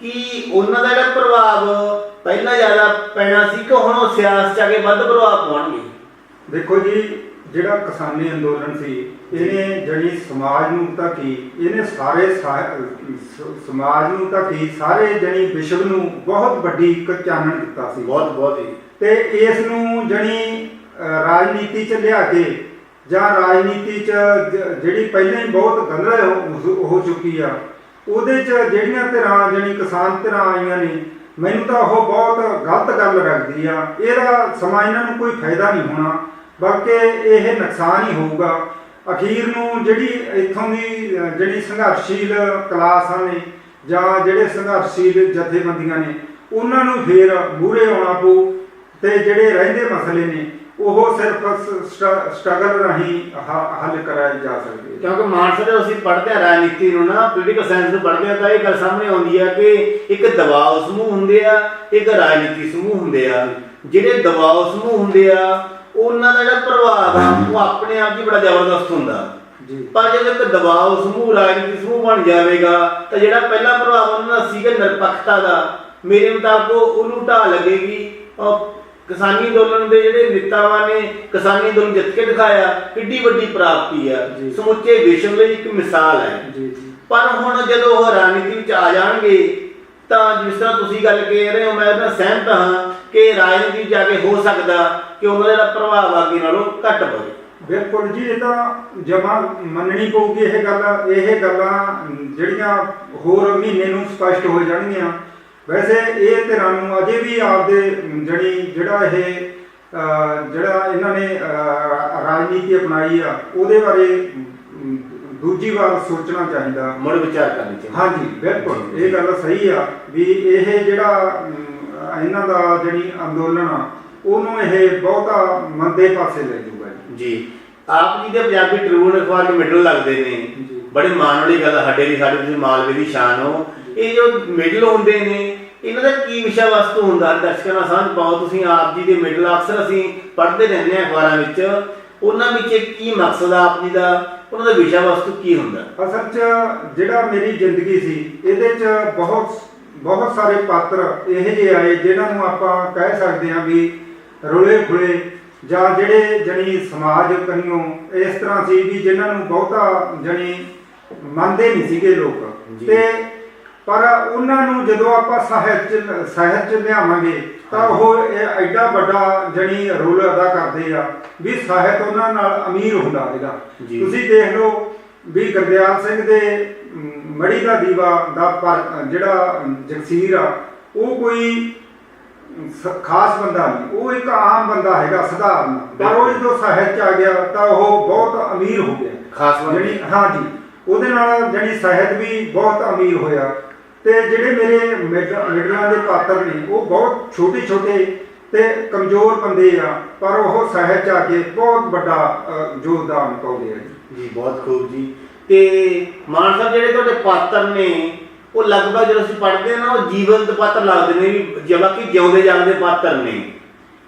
ਕੀ ਉਹਨਾਂ ਦਾ ਜਿਹੜਾ ਪ੍ਰਭਾਵ ਪਹਿਲਾਂ ਜ਼ਿਆਦਾ ਪੈਣਾ ਸੀ ਕਿ ਹੁਣ ਉਹ ਸਿਆਸਤ 'ਚ ਆ ਕੇ ਵੱਧ ਪ੍ਰਭਾਵ ਪਾਉਣਗੇ? ਦੇਖੋ ਜੀ ਜਿਹੜਾ ਕਿਸਾਨੀ ਅੰਦੋਲਨ ਸੀ ਇਹਨੇ ਜਿਹੜੀ ਸਮਾਜ ਨੂੰ ਤਾਂ ਕੀ ਇਹਨੇ ਸਾਰੇ ਸਮਾਜ ਨੂੰ ਤਾਂ ਕੀ ਸਾਰੇ ਜਣੀ ਵਿਸ਼ਵ ਨੂੰ ਬਹੁਤ ਵੱਡੀ ਇੱਕ ਚਾਨਣ ਦਿੱਤਾ ਸੀ। ਬਹੁਤ ਬਹੁਤ ਹੀ ਤੇ ਇਸ ਨੂੰ ਜਣੀ ਰਾਜਨੀਤੀ ਚ ਲਿਆ ਕੇ ਜਾਂ ਰਾਜਨੀਤੀ ਚ ਜਿਹੜੀ ਪਹਿਲਾਂ ਹੀ ਬਹੁਤ ਗੰਦਲਾ ਹੋ ਚੁੱਕੀ ਆ ਉਹਦੇ ਚ ਜਿਹੜੀਆਂ ਧਿਰਾਂ, ਜਣੀ ਕਿਸਾਨ ਧਿਰਾਂ ਆਈਆਂ ਨੇ, ਮੈਨੂੰ ਤਾਂ ਉਹ ਬਹੁਤ ਗਲਤ ਗੱਲ ਲੱਗਦੀ ਆ। ਇਹਦਾ ਸਮਾਂ ਇਹਨਾਂ ਨੂੰ ਕੋਈ ਫਾਇਦਾ ਨਹੀਂ ਹੋਣਾ, ਬਲਕਿ ਇਹ ਨੁਕਸਾਨ ਹੀ ਹੋਊਗਾ। ਅਖੀਰ ਨੂੰ ਜਿਹੜੀ ਇੱਥੋਂ ਦੀ ਜਿਹੜੀ ਸੰਘਰਸ਼ੀਲ ਕਲਾਸਾਂ ਨੇ, ਜਾਂ ਜਿਹੜੇ ਸੰਘਰਸ਼ੀਲ ਜਥੇਬੰਦੀਆਂ ਨੇ, ਉਹਨਾਂ ਨੂੰ ਫੇਰ ਮੂਹਰੇ ਆਉਣਾ ਪਊ, ਤੇ ਜਿਹੜੇ ਰਹਿੰਦੇ ਮਸਲੇ ਨੇ ਉਹ ਸਿਰਫ ਸਟਰਗਲ ਰਾਹੀਂ ਹੱਲ ਕਰਾਏ ਜਾ ਸਕਦੇ। ਕਿਉਂਕਿ ਮਾਨਸਾ ਜਦੋਂ ਅਸੀਂ ਪੜ੍ਹਦੇ ਆ ਰਾਜਨੀਤੀ ਨੂੰ ਨਾ ਪੋਲੀਟੀਕਲ ਸਾਇੰਸ ਨੂੰ ਪੜ੍ਹਦੇ ਆ ਤਾਂ ਇਹ ਗੱਲ ਸਾਹਮਣੇ ਆਉਂਦੀ ਆ ਕਿ ਇੱਕ ਦਬਾਅ ਸਮੂਹ ਹੁੰਦੇ ਆ ਇੱਕ ਰਾਜਨੀਤੀ ਸਮੂਹ ਹੁੰਦੇ ਆ। ਜਿਹੜੇ ਦਬਾਅ ਸਮੂਹ ਹੁੰਦੇ ਆ ਉਹਨਾਂ ਦਾ ਜਿਹੜਾ ਪ੍ਰਭਾਵ ਆ ਉਹ ਆਪਣੇ ਆਪ ਹੀ ਬੜਾ ਜ਼ਬਰਦਸਤ ਹੁੰਦਾ। ਪਰ ਜਦੋਂ ਇੱਕ ਦਬਾਅ ਸਮੂਹ ਰਾਜਨੀਤੀ ਸਮੂਹ ਬਣ ਜਾਵੇਗਾ ਤਾਂ ਜਿਹੜਾ ਪਹਿਲਾ ਪ੍ਰਭਾਵ ਉਹਨਾਂ ਦਾ ਸੀਗਾ ਨਿਰਪੱਖਤਾ ਦਾ ਮੇਰੇ ਮੁਤਾਬਕ ਉਹ- ਉਹਨੂੰ ਢਾਹ ਲੱਗੇਗੀ ਔਰ ਕਿਸਾਨੀ ਅੰਦੋਲਨ ਦੇ ਜਿਹੜੇ ਨੇਤਾਵਾਂ ਨੇ ਕਿਸਾਨੀ ਅੰਦੋਲਨ ਜਿੱਤ ਕੇ ਦਿਖਾਇਆ ਕਿੱਡੀ ਵੱਡੀ ਪ੍ਰਾਪਤੀ ਆ। ਸਮੁੱਚੇ ਵਿਸ਼ਵ ਲਈ ਇੱਕ ਮਿਸਾਲ ਹੈ। ਪਰ ਹੁਣ ਜਦੋਂ ਉਹ ਰਾਜਨੀਤੀ ਵਿੱਚ ਆ ਜਾਣਗੇ ਤਾਂ ਜਿਸ ਤਰ੍ਹਾਂ ਤੁਸੀਂ ਗੱਲ ਕਹਿ ਰਹੇ ਹੋ ਮੈਂ ਤਾਂ ਸਹਿਮਤ ਹਾਂ ਕਿ ਰਾਜਨੀਤੀ ਵਿੱਚ ਜਾ ਕੇ ਹੋ ਸਕਦਾ ਕਿ ਉਹਨਾਂ ਦਾ ਪ੍ਰਭਾਵ ਆਗੇ ਨਾਲੋਂ ਘੱਟ ਪਵੇ ਬਿਲਕੁਲ ਜੀ ਇਹ ਤਾਂ ਜਮਾ ਮੰਨਣੀ ਪਊਗੀ ਇਹ ਗੱਲ ਇਹ ਗੱਲਾਂ ਜਿਹੜੀਆਂ ਹੋਰ ਮਹੀਨੇ ਨੂੰ ਸਪਸ਼ਟ ਹੋ ਜਾਣਗੀਆਂ। ਵੈਸੇ ਇਹ ਧਿਰਾਂ ਨੂੰ ਅਜੇ ਵੀ ਆਪਦੇ ਜਿਹੜੀ ਜਿਹੜਾ ਇਹ ਜਿਹੜਾ ਇਹਨਾਂ ਨੇ ਰਾਜਨੀਤੀ ਅਪਣਾਈ ਆ ਉਹਦੇ ਬਾਰੇ ਦੂਜੀ ਵਾਰ ਸੋਚਣਾ ਚਾਹੀਦਾ। ਮੁੜ ਵਿਚਾਰ ਕਰਨੀ ਚਾਹੀਦੀ। ਹਾਂਜੀ ਬਿਲਕੁਲ ਇਹ ਗੱਲ ਸਹੀ ਆ ਵੀ ਇਹ ਜਿਹੜਾ ਇਹਨਾਂ ਦਾ ਜਿਹੜੀ ਅੰਦੋਲਨ ਆ ਉਹਨੂੰ ਇਹ ਬਹੁਤਾ ਮੰਦੇ ਪਾਸੇ ਲੈ ਜਾਊਗਾ ਜੀ। ਆਪ ਜੀ ਦੇ ਪੰਜਾਬੀ ਟ੍ਰਿਬਿਊਨ ਅਖਬਾਰ ਦੇ ਮਿਡਲ ਲੱਗਦੇ ਨੇ। ਬੜੇ ਮਾਣ ਵਾਲੀ ਗੱਲ ਸਾਡੇ ਲਈ ਸਾਡੇ ਤੁਸੀਂ ਮਾਲਵੇ ਦੀ ਸ਼ਾਨ ਹੋ। ਇਹ ਜੋ ਮਿਡਲ ਹੁੰਦੇ ਨੇ ਇਹਨਾਂ ਦਾ ਕੀ ਵਿਸ਼ਾ ਵਸਤੂ ਹੁੰਦਾ? ਦਰਸ਼ਕਾਂ ਨਾਲ ਸਾਂਝ ਪਾਓ। ਤੁਸੀਂ ਆਪ ਜੀ ਦੇ ਮਿਡਲ ਅਕਸਰ ਅਸੀਂ ਪੜ੍ਹਦੇ ਰਹਿੰਦੇ ਹਾਂ ਅਖਬਾਰਾਂ ਵਿੱਚ। ਉਹਨਾਂ ਵਿੱਚ ਕੀ ਮਕਸਦ ਆ ਆਪ ਜੀ ਦਾ? ਉਹਨਾਂ ਦਾ ਵਿਸ਼ਾ ਵਸਤੂ ਕੀ ਹੁੰਦਾ? ਅਸਲ 'ਚ ਜਿਹੜਾ ਮੇਰੀ ਜ਼ਿੰਦਗੀ ਸੀ ਇਹਦੇ 'ਚ ਬਹੁਤ ਬਹੁਤ ਸਾਰੇ ਪਾਤਰ ਇਹੋ ਜਿਹੇ ਆਏ ਜਿਨ੍ਹਾਂ ਨੂੰ ਆਪਾਂ ਕਹਿ ਸਕਦੇ ਹਾਂ ਵੀ ਰੁਲੇ ਖੁਲੇ ਜਾਂ ਜਿਹੜੇ ਜਣੀ ਸਮਾਜ ਕੰਨੋਂ ਇਸ ਤਰ੍ਹਾਂ ਸੀ ਵੀ ਜਿਨ੍ਹਾਂ ਨੂੰ ਬਹੁਤਾ ਜਣੀ ਮੰਨਦੇ ਨਹੀਂ ਸੀਗੇ ਲੋਕ। ਤੇ ਪਰ ਉਹਨਾਂ ਨੂੰ ਜਦੋਂ ਆਪਾਂ ਸਾਹਿਤ ਚ ਸਾਹਿਤ ਚ ਲਿਆਵਾਂਗੇ ਤਾਂ ਉਹ ਇਹ ਐਡਾ ਵੱਡਾ ਜਣੀ ਰੋਲ ਅਦਾ ਕਰਦੇ ਆ ਵੀ ਸਾਹਿਤ ਉਹਨਾਂ ਨਾਲ ਅਮੀਰ ਹੁੰਦਾ ਹੈਗਾ। ਤੁਸੀਂ ਦੇਖ ਲਓ ਵੀ ਗੁਰਦਿਆਲ ਸਿੰਘ ਦੇ ਮੜੀ ਦਾ ਦੀਵਾ ਦਾ ਜਿਹੜਾ ਜਗਸੀਰ ਆ ਉਹ ਕੋਈ ਖਾਸ ਬੰਦਾ ਨਹੀਂ ਉਹ ਇੱਕ ਆਮ ਬੰਦਾ ਹੈਗਾ ਸਧਾਰਨ ਪਰ ਉਹ ਜਦੋਂ ਸਾਹਿਤ ਚ ਆ ਗਿਆ ਤਾਂ ਉਹ ਬਹੁਤ ਅਮੀਰ ਹੋ ਗਿਆ ਖਾਸ। ਜਿਹੜੀ ਹਾਂ ਜੀ ਉਹਦੇ ਨਾਲ ਜਿਹੜੀ ਸਾਹਿਤ ਵੀ ਬਹੁਤ ਅਮੀਰ ਹੋਇਆ ਤੇ ਜਿਹੜੇ ਮੇਰੇ ਮਿਡ- ਮਿਡਲਾਂ ਦੇ ਪਾਤਰ ਨੇ ਉਹ ਬਹੁਤ ਛੋਟੇ ਛੋਟੇ ਤੇ ਕਮਜ਼ੋਰ ਬੰਦੇ ਆ ਪਰ ਉਹ ਸਾਹਿਤ ਚ ਆ ਕੇ ਬਹੁਤ ਵੱਡਾ ਯੋਗਦਾਨ ਪਾਉਂਦੇ ਆ ਜੀ। ਬਹੁਤ ਖੂਬ ਜੀ। ਤੇ ਮਾਨ ਸਾਹਿਬ ਜਿਹੜੇ ਤੁਹਾਡੇ ਪਾਤਰ ਨੇ ਉਹ ਲਗਭਗ ਜਦੋਂ ਅਸੀਂ ਪੜ੍ਹਦੇ ਹਾਂ ਨਾ ਉਹ ਜੀਵੰਤ ਪਾਤਰ ਲੱਗਦੇ ਨੇ ਵੀ ਜਿਵੇਂ ਕਿ ਜਿਉਂਦੇ ਜਾਂਦੇ ਪਾਤਰ ਨੇ।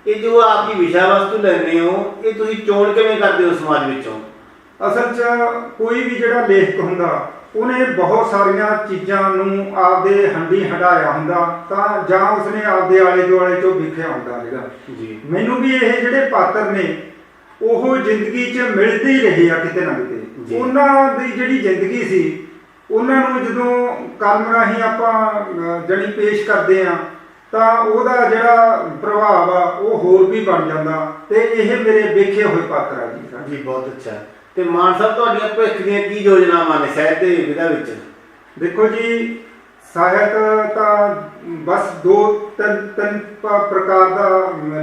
ਇਹ ਜੋ ਆਪ ਦੀ ਵਿਸ਼ਾ ਵਸਤੂ ਲੈਂਦੇ ਹੋ ਇਹ ਤੁਸੀਂ ਚੋਣ ਕਿਵੇਂ ਕਰਦੇ ਹੋ ਸਮਾਜ ਵਿੱਚੋਂ? ਅਸਲ 'ਚ ਕੋਈ ਵੀ ਜਿਹੜਾ ਲੇਖਕ ਹੁੰਦਾ ਉਹਨੇ ਬਹੁਤ ਸਾਰੀਆਂ ਚੀਜ਼ਾਂ ਨੂੰ ਆਪਦੇ ਹੰਡੀ ਹੰਡਾਇਆ ਹੁੰਦਾ ਤਾਂ ਜਾਂ ਉਸਨੇ ਆਪਦੇ ਆਲੇ ਦੁਆਲੇ ਚੋਂ ਵਿਖਿਆ ਹੁੰਦਾ ਹੈਗਾ ਜੀ। ਮੈਨੂੰ ਵੀ ਇਹ ਜਿਹੜੇ ਪਾਤਰ ਨੇ ਉਹ ਜ਼ਿੰਦਗੀ 'ਚ ਮਿਲਦੇ ਹੀ ਰਹੇ ਆ ਕਿਤੇ ਨਾ। ਕਿਤੇ। ਉਹਨਾਂ ਦੀ ਜਿਹੜੀ ਜ਼ਿੰਦਗੀ ਸੀ ਉਹਨਾਂ ਨੂੰ ਜਦੋਂ ਕਲਮ ਰਾਹੀਂ ਆਪਾਂ ਜਣੀ ਪੇਸ਼ ਕਰਦੇ ਆ ਤਾਂ ਉਹਦਾ ਜਿਹੜਾ ਪ੍ਰਭਾਵ ਆ ਉਹ ਹੋਰ ਵੀ ਬਣ ਜਾਂਦਾ। ਤੇ ਇਹ ਮੇਰੇ ਵੇਖੇ ਹੋਏ ਪਾਤਰ ਆ ਜੀ। ਜੀ ਬਹੁਤ ਅੱਛਾ। ਤੇ ਮਾਨ ਸਾਹਿਬ ਤੁਹਾਡੀਆਂ ਭਵਿੱਖ ਦੀਆਂ ਕੀ ਯੋਜਨਾਵਾਂ ਨੇ ਸਾਹਿਤ ਦੇ ਵਿਧਾ ਵਿੱਚ? ਦੇਖੋ ਜੀ ਸਾਹਿਤ ਤਾਂ ਬਸ ਦੋ ਤਿੰਨ ਤਿੰਨ ਪ੍ਰਕਾਰ ਦਾ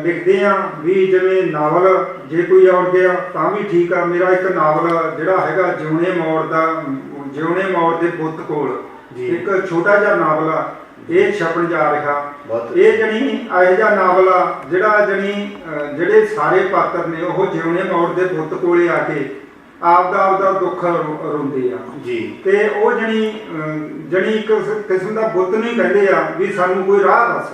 ਲਿਖਦੇ ਆ ਵੀ ਜਿਵੇਂ ਨਾਵਲ ਜੇ ਕੋਈ ਔੜ ਗਿਆ ਤਾਂ ਵੀ ਠੀਕ ਆ। ਮੇਰਾ ਇੱਕ ਨਾਵਲ ਜਿਹੜਾ ਹੈਗਾ ਜਿਉਣੇ ਮੋੜ ਦਾ ਜਿਉਣੇ ਮੋੜ ਦੇ ਬੁੱਤ ਕੋਲ। ਇੱਕ ਛੋਟਾ ਜਿਹਾ ਨਾਵਲ ਆ। ਇਹ ਛਪਣ ਜਾ ਰਿਹਾ। ਇਹ ਜਣੀ ਇਹੋ ਜਿਹਾ ਨਾਵਲ ਆ ਜਿਹੜਾ ਜਣੀ ਜਿਹੜੇ ਸਾਰੇ ਪਾਤਰ ਨੇ ਉਹ ਜਿਉਣੇ ਮੋੜ ਦੇ ਬੁੱਤ ਕੋਲੇ ਆ ਕੇ ਆਪਦਾ ਆਪਦਾ ਦੁੱਖ ਰੋ- ਰੋਂਦੇ ਆ। ਜੀ। ਤੇ ਉਹ ਜਣੀ ਜਣੀ ਇੱਕ ਕਿਸਮ ਦਾ ਬੁੱਤ ਨੂੰ ਹੀ ਕਹਿੰਦੇ ਆ ਵੀ ਸਾਨੂੰ ਕੋਈ ਰਾਹ ਦੱਸ।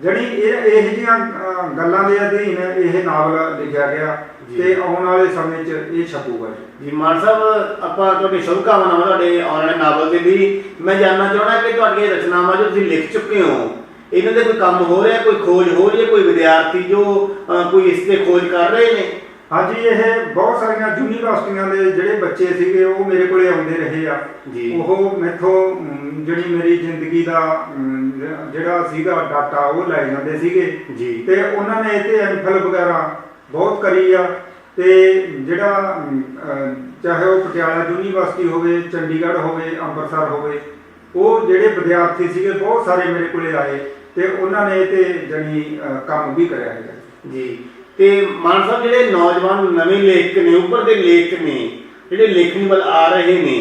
ਜਣੀ ਇਹ ਇਹ ਅਹ, ਗੱਲਾਂ ਦੇ ਅਧੀਨ ਇਹ ਨਾਵਲ ਲਿਖਿਆ ਗਿਆ ਜੀ। ਤੇ ਆਉਣ ਵਾਲੇ ਸਮੇਂ 'ਚ ਇਹ ਛਪੂਗਾ ਜੀ। ਜੀ ਮਾਨ ਸਾਹਿਬ ਆਪਾਂ ਤੁਹਾਡੀ ਸ਼ੁਭਕਾਮਨਾਵਾਂ ਤੁਹਾਡੇ ਆਉਣ ਵਾਲੇ ਨਾਵਲ ਦੇ ਲਈ। ਮੈਂ ਜਾਣਨਾ ਚਾਹਣਾ ਕਿ ਤੁਹਾਡੀਆਂ ਰਚਨਾਵਾਂ ਜੋ ਤੁਸੀਂ ਲਿਖ ਚੁੱਕੇ ਹੋ ਇਹਨਾਂ ਦੇ ਕੋਈ ਕੰਮ ਹੋ ਰਿਹਾ ਕੋਈ ਖੋਜ ਹੋ ਰਹੀ ਹੈ? ਕੋਈ ਵਿਦਿਆਰਥੀ ਜੋ ਅ, ਕੋਈ ਇਸ ਤੇ ਖੋਜ ਕਰ ਰਹੇ ਨੇ? ਹਾਂਜੀ ਇਹ ਬਹੁਤ ਸਾਰੀਆਂ ਯੂਨੀਵਰਸਿਟੀਆਂ ਦੇ ਜਿਹੜੇ ਬੱਚੇ ਸੀਗੇ ਉਹ ਮੇਰੇ ਕੋਲੇ ਆਉਂਦੇ ਰਹੇ ਆ। ਜੀ। ਉਹ ਮੈਥੋਂ ਅਮ, ਜਿਹੜੀ ਮੇਰੀ ਜ਼ਿੰਦਗੀ ਦਾ ਅਮ, ਜਿਹੜਾ ਸੀਗਾ ਡਾਟਾ ਉਹ ਲੈ ਜਾਂਦੇ ਸੀਗੇ। ਜੀ। ਤੇ ਉਹਨਾਂ ਨੇ ਇਹ ਤੇ ਐਮਫਿਲ ਵਗੈਰਾ ਬਹੁਤ ਕਰੀ ਆ। ਤੇ ਜਿਹੜਾ ਅਮ, ਅਹ, ਚਾਹੇ ਉਹ ਪਟਿਆਲਾ ਯੂਨੀਵਰਸਿਟੀ ਹੋਵੇ ਚੰਡੀਗੜ੍ਹ ਹੋਵੇ ਅੰਮ੍ਰਿਤਸਰ ਹੋਵੇ ਉਹ ਜਿਹੜੇ ਵਿਦਿਆਰਥੀ ਸੀਗੇ ਬਹੁਤ ਸਾਰੇ ਮੇਰੇ ਕੋਲੇ ਆਏ। ਤੇ ਉਹਨਾਂ ਨੇ ਇਹ ਤੇ ਜਣੀ ਕੰਮ ਵੀ ਕਰਿਆ ਹੈਗਾ। ਜੀ। ਤੇ ਮਾਨ ਸਾਹਿਬ, ਜਿਹੜੇ ਨੌਜਵਾਨ ਨਵੇਂ ਲੇਖਕ ਨੇ ਉੱਪਰ ਦੇ ਲੇਖਕ ਨੇ, ਜਿਹੜੇ ਲੇਖਣੀ ਵੱਲ ਆ ਰਹੇ ਨੇ,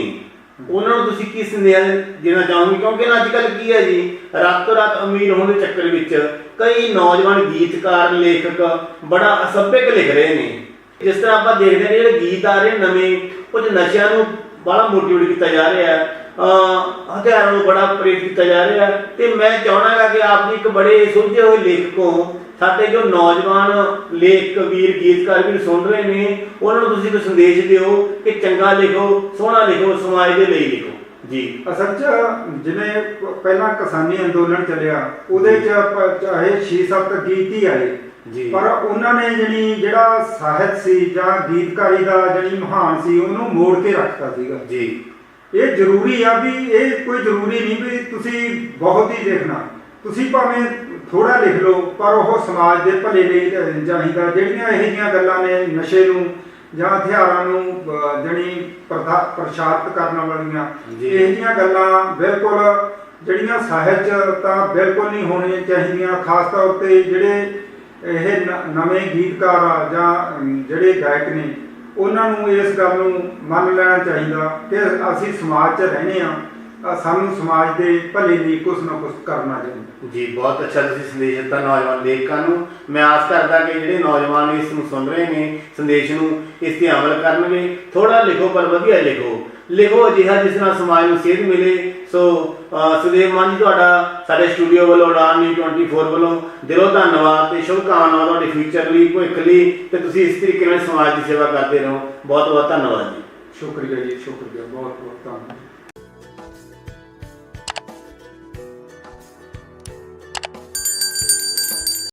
ਉਹਨਾਂ ਨੂੰ ਤੁਸੀਂ ਕੀ ਸੁਨੇਹਾ ਦੇਣਾ ਚਾਹੋਗੇ? ਕਿਉਂਕਿ ਅੱਜ ਕੱਲ ਕੀ ਹੈ ਜੀ? ਰਾਤੋਂ ਰਾਤ ਅਮੀਰ ਹੋਣ ਦੇ ਚੱਕਰ ਵਿੱਚ ਕਈ ਨੌਜਵਾਨ ਗੀਤਕਾਰ, ਲੇਖਕ ਬੜਾ ਅਸਭਿਅਕ ਲਿਖ ਰਹੇ ਨੇ। ਜਿਸ ਤਰ੍ਹਾਂ ਆਪਾਂ ਦੇਖਦੇ ਹਾਂ, ਜਿਹੜੇ ਗੀਤ ਆ ਰਹੇ ਨਵੇਂ, ਕੁਝ ਨਸ਼ਿਆਂ ਨੂੰ ਬੜਾ ਮੋਟੀਵੇਟ ਕੀਤਾ ਜਾ ਰਿਹਾ ਹੈ ਹਥਿਆਰਾਂ ਨੂੰ ਬੜਾ ਪ੍ਰੇਰਿਤ ਕੀਤਾ ਜਾ ਰਿਹਾ ਤੇ ਮੈਂ ਚਾਹਣਾਗਾ ਕਿ ਆਪ ਜੀ ਇੱਕ ਬੜੇ ਸੁਲਝੇ ਹੋਏ ਲੇਖਕ ਹੋ ਸਾਡੇ ਜੋ ਨੌਜਵਾਨ ਲੇਖਕ ਵੀਰ ਗੀਤਕਾਰ ਵੀ ਸੁਣ ਰਹੇ ਨੇ ਉਹਨਾਂ ਨੂੰ ਤੁਸੀਂ ਕੋਈ ਸੰਦੇਸ਼ ਦਿਓ ਕਿ ਚੰਗਾ ਲਿਖੋ ਸੋਹਣਾ ਲਿਖੋ ਸਮਾਜ ਦੇ ਲਈ ਲਿਖੋ। ਜੀ। ਅਸਲ 'ਚ ਜਿਵੇਂ ਪਹਿਲਾਂ ਕਿਸਾਨੀ ਅੰਦੋਲਨ ਚੱਲਿਆ ਉਹਦੇ 'ਚ ਚਾਹੇ 6-7 ਗੀਤ ਹੀ ਆਏ ਜੀ। ਪਰ ਉਹਨਾਂ ਨੇ ਜਿਹੜੀ ਜਿਹੜਾ ਸਾਹਿਤ ਸੀ ਜਾਂ ਗੀਤਕਾਰੀ ਦਾ ਜਿਹੜੀ ਮਹਾਨ ਸੀ ਉਹਨੂੰ ਮੋੜ ਕੇ ਰੱਖਤਾ ਸੀਗਾ। ਜੀ। ਇਹ ਜ਼ਰੂਰੀ ਆ ਵੀ ਇਹ ਕੋਈ ਜ਼ਰੂਰੀ ਨਹੀਂ ਵੀ ਤੁਸੀਂ ਬਹੁਤ ਹੀ ਲਿਖਣਾ ਤੁਸੀਂ ਭਾਵੇਂ ਥੋੜਾ ਲਿਖ ਲਓ ਪਰ ਉਹ ਸਮਾਜ ਦੇ ਭਲੇ ਲਈ ਚਾਹੀਦਾ ਜਿਹੜੀਆਂ ਇਹੋ ਜਿਹੀਆਂ ਗੱਲਾਂ ਨੇ ਨਸ਼ੇ ਨੂੰ ਜਾਂ ਹਥਿਆਰਾਂ ਨੂੰ ਜਾਣੀ ਪ੍ਰਸ਼ਾਰਿਤ ਕਰਨ ਵਾਲੀਆਂ। ਇਹੋ ਜਿਹੀਆਂ ਗੱਲਾਂ ਬਿਲਕੁਲ ਜਿਹੜੀਆਂ ਸਾਹਿਤ 'ਚ ਤਾਂ ਬਿਲਕੁਲ ਨਹੀਂ ਹੋਣੀਆਂ ਚਾਹੀਦੀਆਂ ਖਾਸ ਤੌਰ ਤੇ ਜਿਹੜੇ ਇਹ ਨਵੇਂ ਗੀਤਕਾਰ ਆ ਜਾਂ ਜਿਹੜੇ ਗਾਇਕ ਨੇ ਉਹਨਾਂ ਨੂੰ ਇਸ ਗੱਲ ਨੂੰ ਮੰਨ ਲੈਣਾ ਚਾਹੀਦਾ ਕਿ ਅਸੀਂ ਸਮਾਜ 'ਚ ਰਹਿੰਦੇ ਆ ਸਾਨੂੰ ਸਮਾਜ ਦੇ ਭਲੇ ਲਈ ਕੁਝ ਨਾ ਕੁਝ ਕਰਨਾ ਚਾਹੀਦਾ। ਜੀ ਬਹੁਤ ਅੱਛਾ ਤੁਸੀਂ ਸੰਦੇਸ਼ ਦਿੱਤਾ ਨੌਜਵਾਨ ਲੇਖਕਾਂ ਨੂੰ। ਮੈਂ ਆਸ ਕਰਦਾ ਕਿ ਜਿਹੜੇ ਨੌਜਵਾਨ ਇਸ ਨੂੰ ਸੁਣ ਰਹੇ ਨੇ ਸੰਦੇਸ਼ ਨੂੰ ਇਸ ਤੇ ਅਮਲ ਕਰਨਗੇ। ਥੋੜਾ ਲਿਖੋ ਪਰ ਵਧੀਆ ਲਿਖੋ। ਲਿਖੋ ਅਜਿਹਾ ਜਿਸ ਨਾਲ ਸਮਾਜ ਨੂੰ ਸੇਧ ਮਿਲੇ। ਸੋ ਸੁਦੇਵ ਮਾਨ ਜੀ ਤੁਹਾਡਾ ਸਾਡੇ ਸਟੂਡੀਓ ਵੱਲੋਂ ਉਡਾਨ ਨਿਊ 24 ਵੱਲੋਂ ਦਿਲੋਂ ਧੰਨਵਾਦ ਤੇ ਸ਼ੁਭ ਕਾਮਨਾਵਾਂ ਤੁਹਾਡੇ ਫਿਊਚਰ ਲਈ ਭਵਿੱਖ ਲਈ ਤੇ ਤੁਸੀਂ ਇਸ ਤਰੀਕੇ ਨਾਲ ਸਮਾਜ ਦੀ ਸੇਵਾ ਕਰਦੇ ਰਹੋ। ਬਹੁਤ ਬਹੁਤ ਧੰਨਵਾਦ ਜੀ। ਸ਼ੁਕਰੀਆ ਜੀ ਸ਼ੁਕਰੀਆ। ਬਹੁਤ ਬਹੁਤ ਧੰਨਵਾਦ।